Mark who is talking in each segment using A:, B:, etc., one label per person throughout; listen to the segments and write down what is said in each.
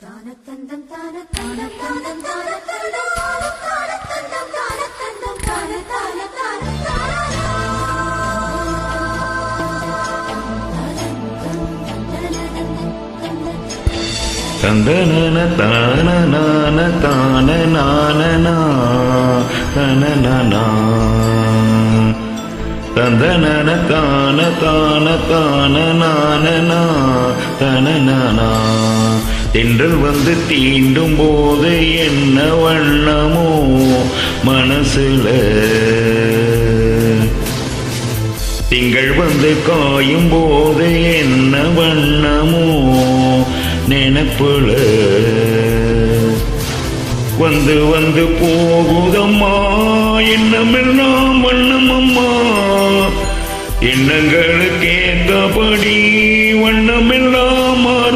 A: தந்தன தான தான தான தந்தம் தான தான தான தந்தம் தான தான தான
B: தந்தனன தென்றல் வந்து தீண்டும் போது என்ன வண்ணமோ மனசுல. திங்கள் வந்து காயும் போது என்ன வண்ணமோ நினப்புல. வந்து வந்து போகுதம்மா என்னமெல்லாம் வண்ணமம்மா. எண்ணங்களுக்கு ஏற்றபடி வண்ணமெல்லாம் மாறுமம்மா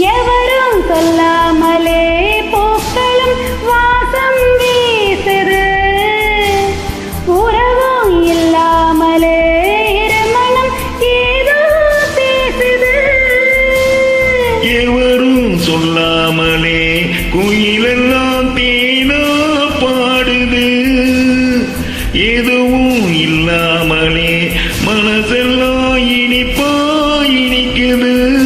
C: எவரும் சொல்லாமலே பூக்களும் வாசம் வீசுது. உறவும் இல்லாமலே இருமணம் ஏதோ பேசுது.
B: எவரும் சொல்லாமலே குயிலெல்லாம் தேனா பாடுது. எதுவும் இல்லாமலே மனசெல்லாம் இனிப்பா இனிக்குது.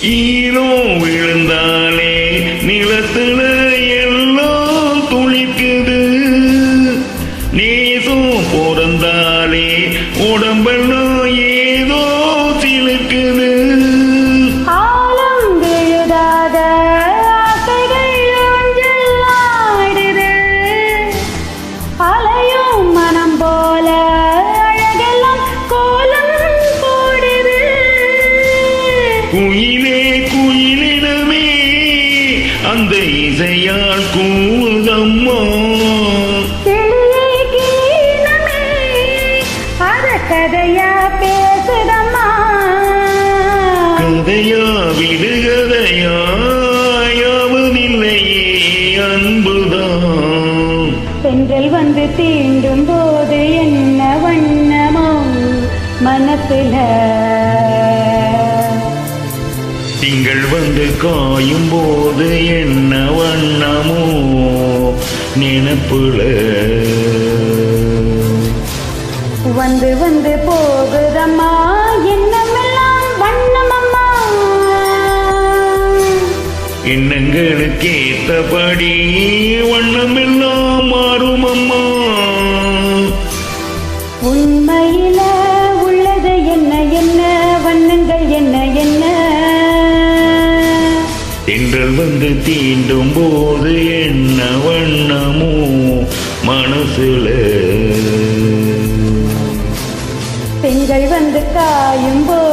B: ஈரோ விழுந்தாலே நிலத்துல எல்லாம் குயிலே குயிலிடமே அந்த இசையால் கூதம்மா
C: கதையா பேசுதம்மா
B: கதையா விடுகதையா யாவதில்லையே அன்புதான்.
C: பெண்கள் வந்து தீண்டும் போது என்ன வண்ணமோ மனசுல
B: காயும் போது என்ன வண்ணமோ நினப்புல.
C: வந்து வந்து போகுதம்மா எண்ணமெல்லாம் வண்ணமம்மா.
B: எண்ணங்களுக்கு ஏத்தபடி வண்ணமெல்லாம் மாறுமம்மா.
C: உண்மையில
B: கண்கள் வந்து தீண்டும் போது என்ன வண்ணமோ மனசுல.
C: பெண்கள் வந்து காயும் போது